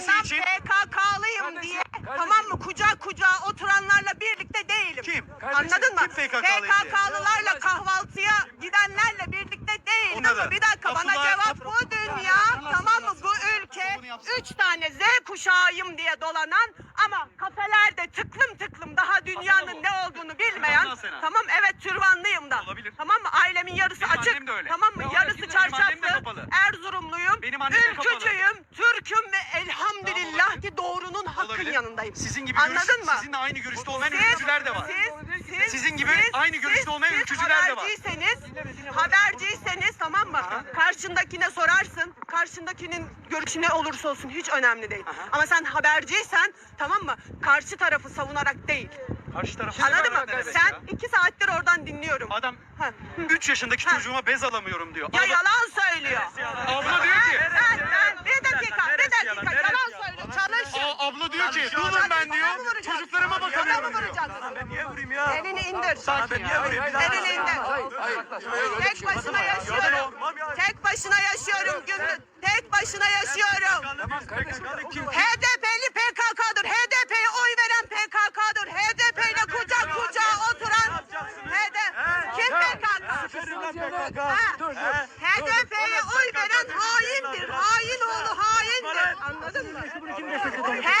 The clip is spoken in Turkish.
görüşmesi azından için PKK'lıyım diye. tamam mı? Kucak kucağa oturanlarla birlikte değilim. Kim? Anladın mı? Kim diye? PKK'lılarla kahvaltıya gidenlerle birlikte değilim. Ama bir dakika bana Abdullah- cevap bu dünya tamam mı? bu ülke üç tane Z kuşağıyım diye dolanan ama kafelerde tıklım tıklım daha dünyanın ne olduğunu bilmeyen tamam evet türbanlıyım da. Olabilir. tamam mı? Ailemin yarısı Benim açık. tamam mı? Ya, yarısı çarşaflı. Erzurumluyum. Benim annem de kapalı. ülkücüyüm Türk'üm ve elhamdülillah hakkın Olabilir. yanındayım. Sizin gibi Anladın görüş, mı? sizinle aynı görüşte olmayan Siz- ülkücüler de var. Siz, siz, Sizin gibi aynı görüşte olmayan siz ülkücüler de var. Haberciyseniz, haberciyseniz tamam mı? Karşındakine sorarsın. Karşındakinin görüşü ne olursa olsun hiç önemli değil. Ama sen haberciysen tamam mı? Karşı tarafı savunarak değil. Karşı tarafı Anladın mı? Sen ya? iki saattir oradan dinliyorum. Adam Ha, hı. 3 yaşındaki Ha. çocuğuma bez alamıyorum diyor. Ya Abla- yalan söylüyor. Abla diyor ki Ben, ben, bir dakika, bir Neresi dakika. yalan, Yalan, neresi söylüyor. Çalış. Aa, abla diyor ki dulum ben diyor. Çocuklarıma bakamıyorum diyor. vuracaksın? Ben niye vurayım ya? Elini indir. Ben niye vurayım? Elini indir. Tek başına yaşıyorum. Tek başına yaşıyorum. Tek başına yaşıyorum. HDP'li PKK'dır. HDP'ye oy veren PKK'dır. HDP ile kucak kucağa oturan HD. Kim PKK? HDP'ye oy veren haindir. Hain oğlu haindir. Anladın mı? HDP